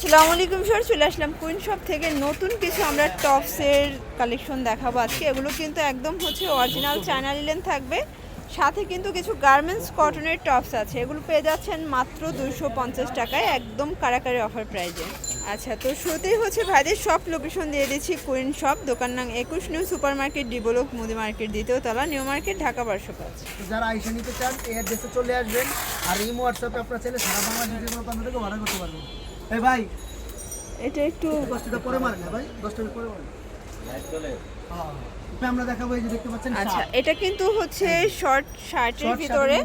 আসসালামু আলাইকুম স্যার চলে আসলাম কুইন শপ থেকে। নতুন কিছু আমরা টপসের কালেকশন দেখাবো আজকে। এগুলো কিন্তু একদম হচ্ছে অরিজিনাল চায়না লিলেন থাকবে। সাথে কিন্তু কিছু গার্মেন্টস কটনের টপস আছে। এগুলো পেয়ে যাচ্ছেন মাত্র দুশো পঞ্চাশ টাকায় একদম কারাকারি অফার প্রাইজে আচ্ছা তো শুরুতেই হচ্ছে ভাইদের সব লোকেশন দিয়ে দিচ্ছি কুইন শপ। দোকান নাম একুশ নিউ সুপার মার্কেট ডিবোলক, মুদি মার্কেট, দ্বিতীয় তলা, নিউ মার্কেট, ঢাকা বারোশো পাঁচ। যারা আইসা নিতে চান, এই অ্যাড্রেসে চলে আসবেন। আর এই হোয়াটসঅ্যাপে আপনার চাইলে সারা যে থেকে অর্ডার করতে পারবেন এই ভাই এটা একটু দশটা পরে মারেন না ভাই দশটা পরে মারেন হ্যাঁ। আমরা দেখাবো এই যে দেখতে পাচ্ছেন আচ্ছা এটা কিন্তু হচ্ছে শর্ট শার্টের ভিতরে।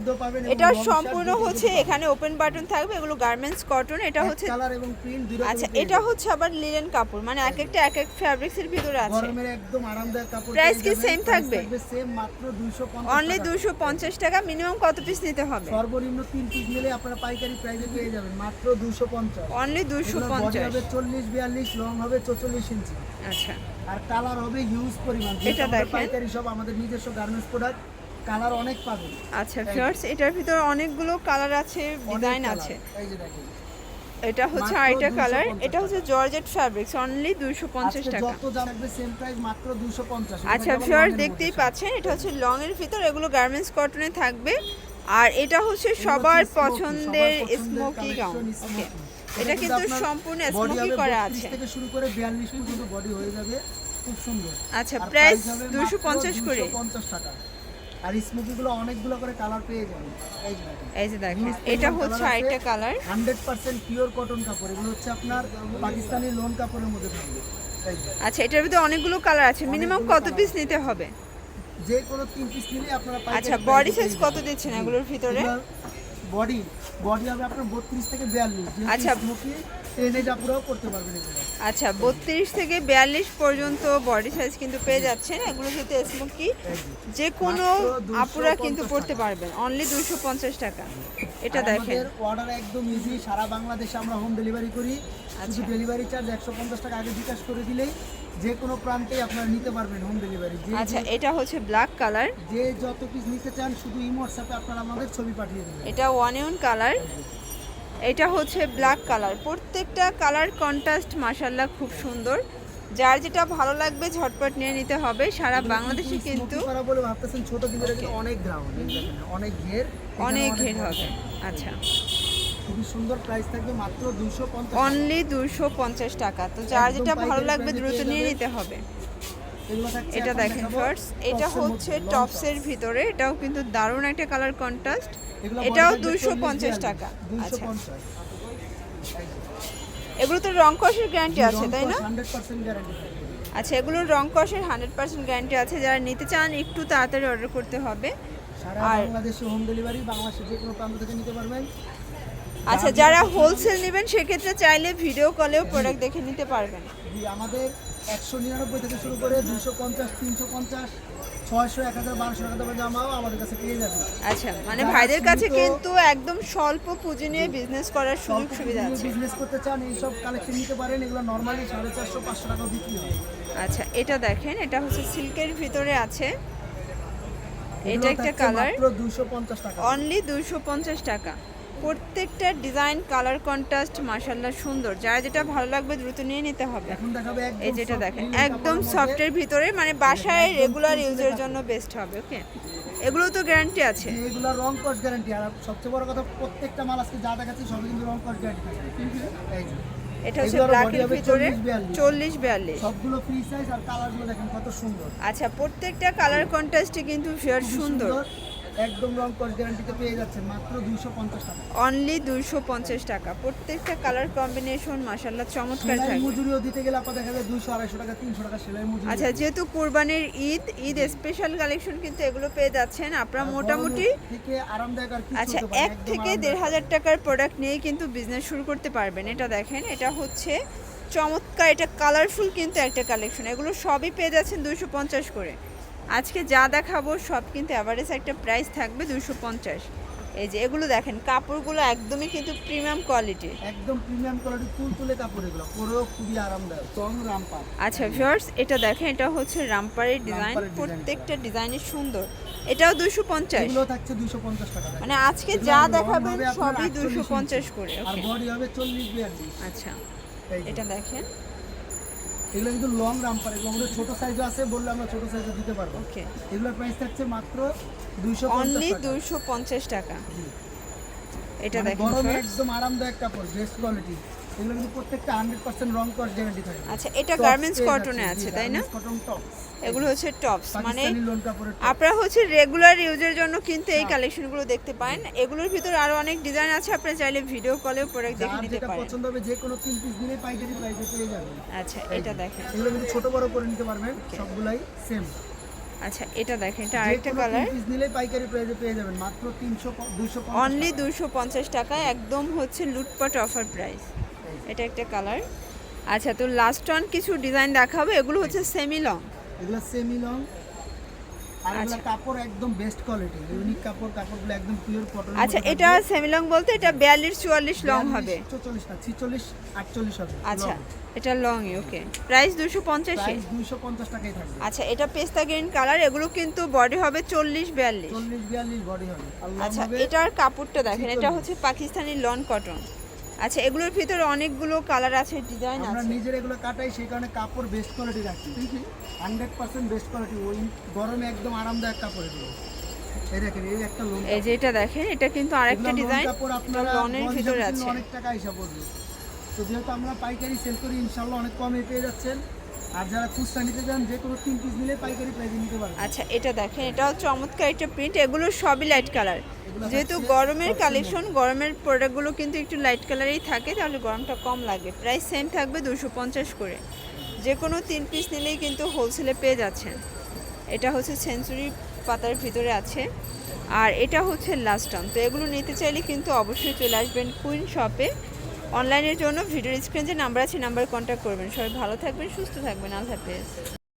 এটা সম্পূর্ণ হচ্ছে এখানে ওপেন বাটন থাকবে এগুলো গার্মেন্টস কটন এটা হচ্ছে কালার এবং প্রিন্ট দুই আচ্ছা এটা হচ্ছে আবার লিলেন কাপড় মানে এক একটা এক এক ফ্যাব্রিক্স এর ভিতরে আছে। গরমের একদম আরামদায়ক কাপড় Price কি Price থাকবে? সেম মাত্র 250 অনলি টাকা। দুশো পঞ্চাশ টাকা মিনিমাম কত পিস নিতে হবে? সর্বনিম্ন তিন পিস নিলে আপনারা পাইকারি প্রাইসে পেয়ে যাবেন মাত্র 250 অনলি দুশো এগুলোর body পঞ্চাশ। হবে 40 42 লং হবে 44 ইঞ্চি। আচ্ছা। আর কালার হবে হিউজ পরিমাণ। এটা দেখেন। পাইকারি সব আমাদের নিজস্ব গার্মেন্টস প্রোডাক্ট কালার অনেক পাবেন। আচ্ছা ফিয়ার্স এটার ভিতরে অনেকগুলো কালার আছে ডিজাইন আছে। এই যে দেখেন। এটা হচ্ছে আরেকটা কালার এটা হচ্ছে জর্জেট ফ্যাব্রিক্স অনলি দুশো পঞ্চাশ আজকে টাকা। যত দাম সেম প্রাইস মাত্র 250 আচ্ছা ফিওর দেখতেই পাচ্ছেন এটা হচ্ছে লং এর ভিতর এগুলো গার্মেন্টস কটনে থাকবে। আর এটা হচ্ছে সবার পছন্দের স্মোকি গাউন এটা কিন্তু সম্পূর্ণ স্মোকি করা আছে। থেকে শুরু করে 42 পর্যন্ত বডি হয়ে যাবে। খুব সুন্দর। আচ্ছা প্রাইস price হবে দুশো মাত্র পঞ্চাশ করে। 250 টাকা। আর স্মোকি গুলো অনেকগুলো করে কালার পেয়ে যাবেন। এই যে দেখেন। এটা হচ্ছে আরেকটা colour hundred percent pure cotton কাপড়। এগুলো হচ্ছে আপনার পাকিস্তানি লোন কাপড়ের মধ্যে থাকবে। আচ্ছা এটার ভিতরে অনেকগুলো কালার আছে। মিনিমাম কত পিস নিতে হবে? যে কোনো তিন পিস নিলে আপনারা আচ্ছা বডি সাইজ কত দিচ্ছেন এগুলোর ভিতরে? বডি বডি হবে আপনার বত্রিশ থেকে বিয়াল্লিশ। আচ্ছা। স্মোকি টেনে জাপুরাও করতে পারবেন এগুলো। আচ্ছা বত্রিশ থেকে বিয়াল্লিশ পর্যন্ত বডি সাইজ কিন্তু পেয়ে যাচ্ছেন। এগুলো যেহেতু স্মোকি যে। কোনো মাত্র 250 আপুরা কিন্তু পড়তে পারবেন। অনলি দুশো পঞ্চাশ টাকা। এটা দেখেন। অর্ডার একদম ইজি সারা বাংলাদেশে আমরা হোম ডেলিভারি করি। শুধু আচ্ছা। ডেলিভারি চার্জ একশো পঞ্চাশ টাকা আগে বিকাশ করে দিলেই যে কোনো প্রান্তেই আপনারা নিতে পারবেন হোম ডেলিভারি আচ্ছা এটা হচ্ছে ব্ল্যাক কালার যে যত পিস নিতে চান শুধু ইমো সাথে আপনারা আমাদের ছবি পাঠিয়ে দেবেন। এটা ওয়ান কালার এটা হচ্ছে ব্ল্যাক কালার প্রত্যেকটা কালার কন্ট্রাস্ট মাসাল্লাহ খুব সুন্দর। যার যেটা ভালো লাগবে ঝটপট নিয়ে নিতে হবে। সারা বাংলাদেশে কিন্তু ছোট অনেক অনেক ঘের। অনেক ঘের হবে। আচ্ছা। খুবই সুন্দর প্রাইস থাকবে মাত্র অনলি দুশো পঞ্চাশ টাকা। তো যার যেটা ভালো লাগবে দ্রুত নিয়ে নিতে হবে। এটা দেখেন ফার্স্ট এটা হচ্ছে টপসের ভিতরে এটাও কিন্তু দারুণ একটা কালার কন্ট্রাস্ট এটাও দুশো পঞ্চাশ টাকা। আচ্ছা। এগুলো তো রং কষের গ্যারান্টি আছে তাই না? আচ্ছা এগুলোর রং কষের হান্ড্রেড পার্সেন্ট গ্যারান্টি আছে। যারা নিতে চান একটু তাড়াতাড়ি অর্ডার করতে হবে। আর- বাংলাদেশে হোম ডেলিভারি বাংলাদেশের যে কোনো প্রান্ত থেকে নিতে পারবেন। আচ্ছা যারা হোলসেল নেবেন সেক্ষেত্রে চাইলে ভিডিও কলেও প্রোডাক্ট দেখে নিতে পারবেন। আমাদের একশো নিরানব্বই থেকে শুরু করে দুশো পঞ্চাশ তিনশো পঞ্চাশ ছয়শো এক হাজার বারোশো টাকা দামের জামাও আমাদের কাছে পেয়ে যাবেন আচ্ছা মানে ভাইদের কাছে কিন্তু একদম স্বল্প পুঁজি নিয়ে বিজনেস করার সুযোগ সুবিধা আছে। বিজনেস করতে চান এইসব কালেকশন নিতে পারেন এগুলো নর্মালি সাড়ে চারশো পাঁচশো টাকা বিক্রি হয়। আচ্ছা এটা দেখেন এটা হচ্ছে সিল্কের ভিতরে আছে। এটা একটা কালার মাত্র দুশো পঞ্চাশ টাকা। অনলি দুশো পঞ্চাশ টাকা। প্রত্যেকটা ডিজাইন কালার কন্ট্রাস্ট মাসাল্লাহ সুন্দর। যার যেটা ভালো লাগবে দ্রুত নিয়ে নিতে হবে। এই যেটা দেখেন একদম। সফটের ভিতরে মানে বাসায় রেগুলার ইউজের জন্য বেস্ট হবে ওকে এগুলো তো গ্যারান্টি আছে। এগুলো রং কস গ্যারান্টি আর সবচেয়ে বড় কথা প্রত্যেকটা মাল আজকে যা দেখাচ্ছি সবই কিন্তু রং কস গ্যারান্টি এই এটা হচ্ছে এগুলোর ব্ল্যাকের ভিতরে 40 42 চল্লিশ বিয়াল্লিশ। সবগুলো ফ্রি সাইজ আর কালারগুলো দেখেন কত সুন্দর। আচ্ছা প্রত্যেকটা কালার কন্ট্রাস্টে কিন্তু সুন্দর। একদম রং কস গ্যারান্টিতে পেয়ে যাচ্ছেন মাত্র দুইশো পঞ্চাশ টাকা। অনলি দুইশো পঞ্চাশ টাকা। প্রত্যেকটা কালার কম্বিনেশন মাসাল্লাহ চমৎকার থাকবে। মজুরিও দিতে গেলে আপনার দেখা যায় দুইশো আড়াইশো টাকা তিনশো টাকা সেলাই মজুরি। আচ্ছা যেহেতু কোরবানির ঈদ ঈদ স্পেশাল কালেকশন কিন্তু এগুলো পেয়ে যাচ্ছেন। আপনারা মোটামুটি থেকে আরামদায়ক আর কিছু আচ্ছা এক থেকে আরামদায়ক। দেড় হাজার টাকার প্রোডাক্ট নিয়ে কিন্তু বিজনেস শুরু করতে পারবেন। এটা দেখেন এটা হচ্ছে চমৎকার এটা কালারফুল কিন্তু একটা কালেকশন এগুলো সবই পেয়ে যাচ্ছেন দুশো পঞ্চাশ করে। আজকে যা দেখাবো সব কিন্তু অ্যাভারেজ একটা প্রাইস থাকবে দুশো পঞ্চাশ। এই যে এগুলো দেখেন কাপড়গুলো একদমই কিন্তু প্রিমিয়াম কোয়ালিটির একদম প্রিমিয়াম কোয়ালিটি তুল তুলে কাপড় এগুলো পরেও খুবই আরামদায়ক চং রামপাল আচ্ছা ভিউয়ার্স এটা দেখেন এটা হচ্ছে রামপারের ডিজাইন প্রত্যেকটা ডিজাইনের সুন্দর। এটাও দুশো পঞ্চাশ। এগুলো থাকছে দুশো পঞ্চাশ টাকা মানে আজকে যা দেখাবেন সবই 48 দুশো পঞ্চাশ করে আর বডি হবে চল্লিশ বিয়াল্লিশ। আচ্ছা এটা দেখেন। এগুলো কিন্তু লং রামপার এগুলো আমাদের ছোট সাইজও আছে বললে আমরা ছোট সাইজও দিতে পারব। ওকে এগুলোর প্রাইস থাকছে মাত্র দুইশো অনলি টাকা। পঞ্চাশ টাকা। এটা মানে দেখেন গরমে একদম আরামদায়ক কাপড় বেস্ট কোয়ালিটি এগুলো কিন্তু প্রত্যেকটা হান্ড্রেড পার্সেন্ট রং কস গ্যারান্টি থাকে। আচ্ছা এটা গার্মেন্টস কটনে আছে তাই না? কটন টপ এগুলো হচ্ছে টপস মানে। আপনারা হচ্ছে রেগুলার ইউজের জন্য কিন্তু এই কালেকশনগুলো দেখতে পান এগুলোর ভিতরে আরও অনেক ডিজাইন আছে আপনারা চাইলে ভিডিও কলেও প্রোডাক্ট দেখে নিতে পারেন। পছন্দ হবে যে কোনো তিন পিস দিলে পাইকারি প্রাইসে পেয়ে যাবেন। আচ্ছা এটা দেখেন। এগুলো কিন্তু ছোট বড় করে নিতে পারবেন সবগুলাই সেম আচ্ছা এটা দেখেন এটা আরেকটা কালার পিস নিলে পাইকারি প্রাইসে পেয়ে যাবেন মাত্র তিনশো দুইশো অনলি দুশো পঞ্চাশ টাকায় একদম হচ্ছে লুটপাট অফার প্রাইস এটা একটা কালার। আচ্ছা তো লাস্ট অন কিছু ডিজাইন দেখাবো। এগুলো হচ্ছে সেমি লং এগুলো সেমি লং আর এগুলো আচ্ছা। কাপড় একদম বেস্ট কোয়ালিটি ইউনিক কাপড় কাপড়গুলো একদম পিওর কটন আচ্ছা এটা সেমি লং বলতে এটা বিয়াল্লিশ চুয়াল্লিশ লং হবে? চল্লিশ না ছিচল্লিশ আটচল্লিশ হবে আচ্ছা এটা লং ওকে প্রাইস দুশো পঞ্চাশে? প্রাইস দুইশো পঞ্চাশ টাকাই থাকবে। আচ্ছা এটা পেস্তা গ্রিন কালার এগুলো কিন্তু বডি হবে চল্লিশ বিয়াল্লিশ। চল্লিশ বিয়াল্লিশ বডি হবে। আচ্ছা এটার কাপড়টা দেখেন এটা হচ্ছে পাকিস্তানি লন কটন আচ্ছা এগুলোর ভিতরে অনেকগুলো কালার আছে ডিজাইন আছে। আমরা নিজের এগুলো কাটাই সেই কারণে কাপড় বেস্ট কোয়ালিটি রাখি। হান্ড্রেড পার্সেন্ট বেস্ট কোয়ালিটি ওই গরমে একদম আরামদায়ক কাপড় এগুলো। এই দেখেন এই একটা লোন এই যে এটা দেখেন এটা কিন্তু আরেকটা ডিজাইন কাপড় আপনারা লনের ভিতরে আছে। অনেক টাকা হিসাব পড়বে তো যেহেতু আমরা পাইকারি সেল করি ইনশাল্লাহ অনেক কমে পেয়ে যাচ্ছেন। আর যারা খুচরা নিতে চান যে কোনো তিন পিস নিলে পাইকারি প্রাইসে নিতে পারবেন। আচ্ছা এটা দেখেন এটাও চমৎকার একটা প্রিন্ট এগুলো সবই লাইট কালার যেহেতু গরমের কালেকশন, গরমের প্রোডাক্টগুলো কিন্তু একটু লাইট কালারেই থাকে, তাহলে গরমটা কম লাগে। প্রাইস সেম থাকবে দুশো পঞ্চাশ করে। যে কোনো তিন পিস নিলেই কিন্তু হোলসেলে পেয়ে যাচ্ছেন। এটা হচ্ছে সেঞ্চুরি পাতার ভিতরে আছে। আর এটা হচ্ছে লাস্ট টান তো এগুলো নিতে চাইলে কিন্তু অবশ্যই চলে আসবেন কুইন শপে অনলাইনের জন্য, ভিডিওর স্ক্রিন যে নাম্বার আছে নাম্বার কন্ট্যাক্ট করবেন। সবাই ভালো থাকবেন, সুস্থ থাকবেন। আল্লাহ হাফেজ।